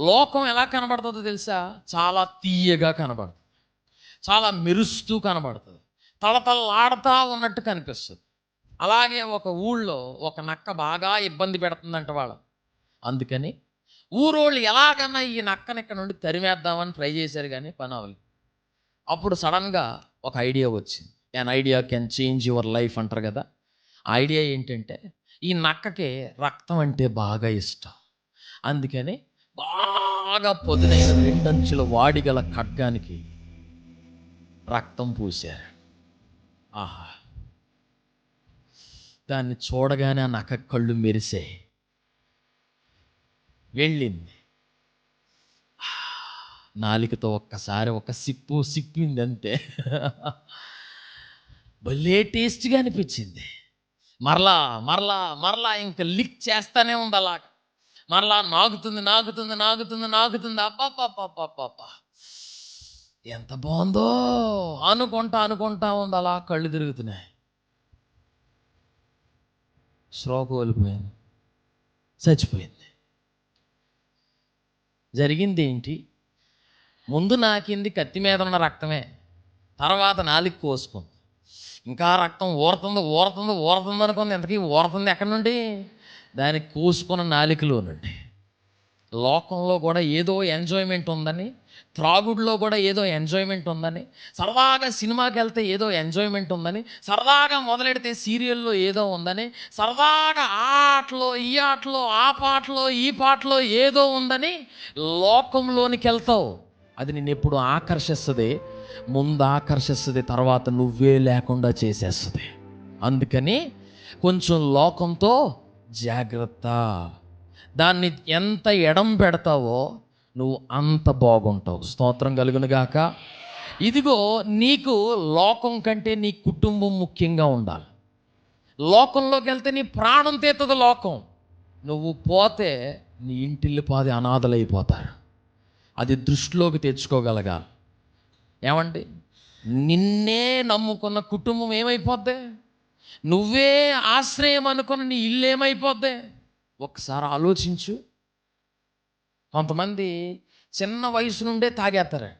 లోకం ఎలా కనబడుతుందో తెలుసా? చాలా తీయగా కనబడుతుంది. చాలా మెరుస్తూ కనబడుతుంది. తళతళలాడుతూ ఉన్నట్టు కనిపిస్తుంది. అలాగే ఒక ఊళ్ళో ఒక నక్క బాగా ఇబ్బంది పెడుతుందంట వాళ్ళ. అందుకని ఊరోళ్ళు ఎలాగన్నా ఈ నక్కని ఇక్కడ నుండి తరిమేద్దామని ట్రై చేశారు కానీ పని అవ్వలేదు. అప్పుడు సడన్గా ఒక ఐడియా వచ్చింది. An idea can change your life అంటారు కదా. ఆ ఐడియా ఏంటంటే ఈ నక్కకి రక్తం అంటే బాగా ఇష్టం. అందుకని బాగా పొదునైన రెండంచుల వాడిగల ఖడ్గానికి రక్తం పూశారు. ఆహా. దాన్ని చూడగానే ఆ నక్క కళ్ళు మెరిసాయి వెళ్ళింది. నాలికతో ఒక్కసారి ఒక సిప్పు సిప్పింది అంతే. భలే టేస్ట్గా అనిపించింది. మరలా మరలా మరలా ఇంకా లిక్ చేస్తానే ఉంది అలా మరలా నాగుతుంది నాగుతుంది నాగుతుంది నాగుతుంది. అబ్బాపాపాపాపా ఎంత బాగుందో. అనుకుంటా అనుకుంటా ఉంది. అలా కళ్ళు తిరుగుతున్నాయి. శ్రోక కోల్పోయింది చచ్చిపోయింది. జరిగింది ఏంటి? ముందు నాకింది కత్తి మీద ఉన్న రక్తమే. తర్వాత నాలుగు కోసుకుంది. ఇంకా రక్తం ఊరుతుంది ఊరుతుంది ఊరుతుంది అనుకుంది. ఎంతకీ ఊరుతుంది ఎక్కడి నుండి? దానికి కోసుకున్న నాలికలో నుండి లోకంలో కూడా ఏదో ఎంజాయ్మెంట్ ఉందని త్రాగుడులో కూడా ఏదో ఎంజాయ్మెంట్ ఉందని సరదాగా సినిమాకి వెళ్తే ఏదో ఎంజాయ్మెంట్ ఉందని సరదాగా మొదలెడితే సీరియల్లో ఏదో ఉందని సరదాగా ఆ ఆటలో ఈ ఆటలో ఆ పాటలో ఈ పాటలో ఏదో ఉందని లోకంలోనికి వెళ్తావు. అది నేను ఎప్పుడు ఆకర్షిస్తుంది ముందు ఆకర్షిస్తుంది తర్వాత నువ్వే లేకుండా చేసేస్తుంది. అందుకని కొంచెం లోకంతో జాగ్రత్త. దాన్ని ఎంత ఎడం పెడతావో నువ్వు అంత బాగుంటావు. స్తోత్రం కలుగునుగాక ఇదిగో నీకు లోకం కంటే నీ కుటుంబం ముఖ్యంగా ఉండాలి. లోకంలోకి వెళ్తే నీ ప్రాణం తీస్తుంది లోకం. నువ్వు పోతే నీ ఇంటిల్లి పాది అనాథలైపోతారు. అది దృష్టిలోకి తెచ్చుకోగలగాలి. ఏమండి? నిన్నే నమ్ముకున్న కుటుంబం ఏమైపోద్ది? నువ్వే ఆశ్రయం అనుకున్న నీ ఇల్లు ఏమైపోద్ది? ఒకసారి ఆలోచించు. కొంతమంది చిన్న వయసు నుండే తాగేస్తారు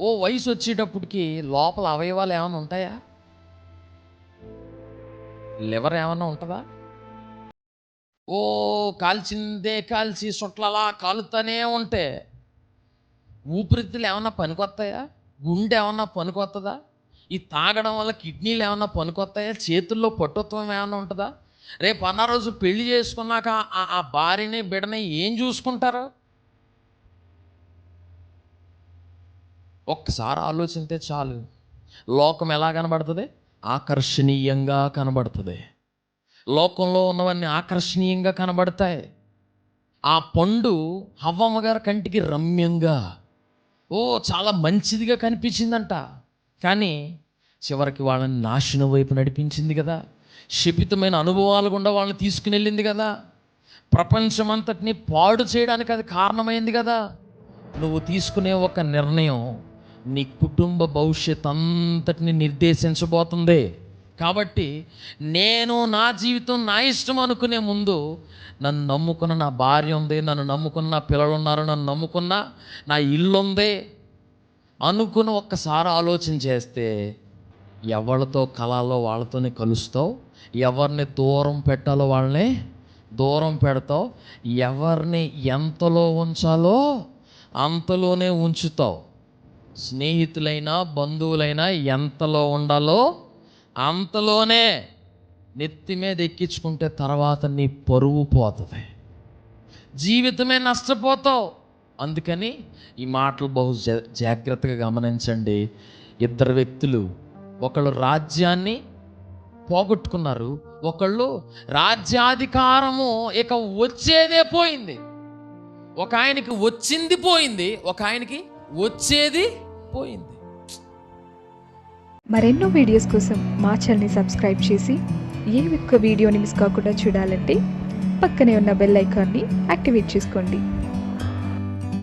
ఓ వయసు వచ్చేటప్పటికి లోపల అవయవాలు ఏమైనా ఉంటాయా? లివర్ ఏమైనా ఉంటుందా? ఓ కాల్చిందే కాల్చి సుట్లలా కాలుతూనే ఉంటే ఊపిరితిత్తులు ఏమైనా పనికొస్తాయా గుండె ఏమన్నా పనికొస్తుందా ఈ తాగడం వల్ల కిడ్నీలు ఏమైనా పనికొస్తాయా చేతుల్లో పట్టుత్వం ఏమైనా ఉంటుందా? రేపు అన్న రోజు పెళ్ళి చేసుకున్నాక ఆ- ఆ భార్యని బిడని ఏం చూసుకుంటారు? ఒక్కసారి ఆలోచిస్తే చాలు. లోకం ఎలా కనబడుతుంది? ఆకర్షణీయంగా కనబడుతుంది. లోకంలో ఉన్నవన్నీ ఆకర్షణీయంగా కనబడతాయి. ఆ పండు హవ్వమ్మ గారి కంటికి రమ్యంగా ఓ చాలా మంచిదిగా కనిపించిందంట. కానీ చివరికి వాళ్ళని నాశనం వైపు నడిపించింది కదా. శపితమైన అనుభవాలు గుండా వాళ్ళని తీసుకుని వెళ్ళింది కదా. ప్రపంచమంతటిని పాడు చేయడానికి అది కారణమైంది కదా. నువ్వు తీసుకునే ఒక నిర్ణయం నీ కుటుంబ భవిష్యత్ అంతటిని నిర్దేశించబోతుంది. కాబట్టి నేను నా జీవితం నా ఇష్టం అనుకునే ముందు నన్ను నమ్ముకున్న నా భార్య ఉంది నన్ను నమ్ముకున్న నా పిల్లలు ఉన్నారు నన్ను నమ్ముకున్న నా ఇల్లు ఉంది అనుకుని ఒక్కసారి ఆలోచన చేస్తే ఎవరితో కలాలో వాళ్ళతోనే కలుస్తావు? ఎవరిని దూరం పెట్టాలో వాళ్ళని దూరం పెడతావు? ఎవరిని ఎంతలో ఉంచాలో అంతలోనే ఉంచుతావు. స్నేహితులైనా బంధువులైనా ఎంతలో ఉండాలో అంతలోనే నెత్తి మీద ఎక్కించుకుంటే తర్వాత నీ పరువు పోతుంది. జీవితమే నష్టపోతావు. అందుకని ఈ మాటలు బహు జాగ్రత్తగా గమనించండి. ఇద్దరు వ్యక్తులు ఒకళ్ళు రాజ్యాన్ని పోగొట్టుకున్నారు ఒకళ్ళు రాజ్యాధికారము ఇక వచ్చేదే పోయింది. ఒక ఆయనకి వచ్చింది పోయింది ఒక ఆయనకి వచ్చేది పోయింది. మరెన్నో వీడియోస్ కోసం మా ఛానల్ని సబ్స్క్రైబ్ చేసి ఏ ఒక్క వీడియోని మిస్ కాకుండా చూడాలంటే పక్కనే ఉన్న బెల్ ఐకాన్ని యాక్టివేట్ చేసుకోండి.